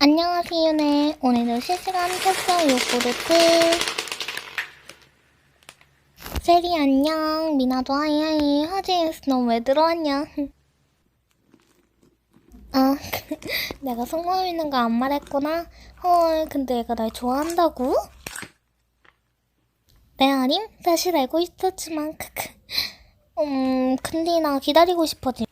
안녕하세요, 네. 오늘도 실시간 캡처 요구르트. 세리 안녕. 미나도 하이하이. 하지에서 넌왜 들어왔냐? 아, 내가 속마음 있는 거 안 말했구나. 헐, 근데 얘가 날 좋아한다고? 내 아님? 사실 알고 있었지만, 크크. 음, 근데 나 기다리고 싶어지.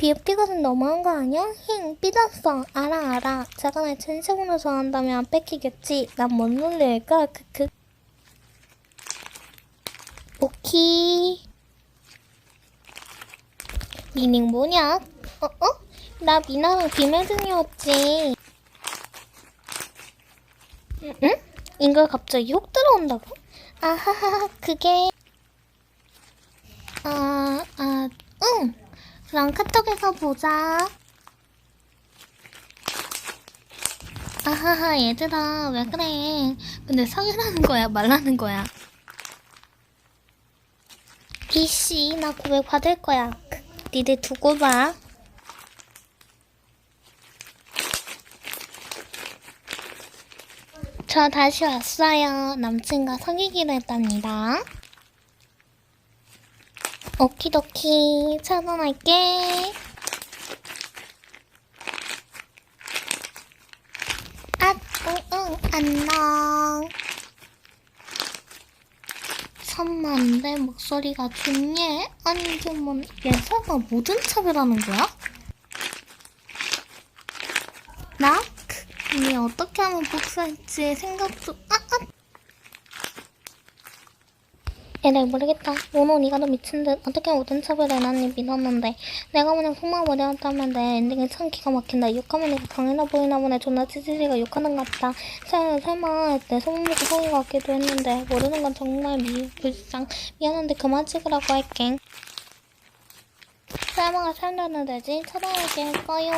비읍티가는 너무한 거 아니야? 힝, 삐졌어. 알아, 알아. 제가 날 진심으로 좋아한다면 안 뺏기겠지. 난못 놀릴까? 크크. 오키. 미닝 뭐냐? 어, 어? 나 미나랑 비밀 중이었지. 응? 응? 인걸 갑자기 훅 들어온다고? 아하하, 그게. 아, 아, 응. 그럼 카톡에서 보자. 아하하, 얘들아, 왜 그래. 근데 사귀라는 거야, 말라는 거야. 이씨, 나 고백 받을 거야. 니들 두고 봐. 저 다시 왔어요. 남친과 사귀기로 했답니다. 오키도키 차단할게. 아, 응, 응, 안녕. 천만데 목소리가 좋니? 아니 이게 뭔 예사가 모든 차별하는 거야? 나? 니 어떻게 하면 복수할지 생각도 아, 아. 얘들 모르겠다. 모노 니가 더 미친 듯 어떻게 모든 차별을 난니 믿었는데 내가 그냥 속마음 어려웠다면 내 엔딩이 참 기가 막힌다. 욕하면 내가 강해나 보이나 보네. 존나 찌질이가 욕하는 것 같다. 설, 설마 내 소문 보고 속이 같기도 했는데 모르는 건 정말 미, 불쌍. 미안한데 그만 찍으라고 할게. 설마가 살려는 되지? 차단할게. 꺼요.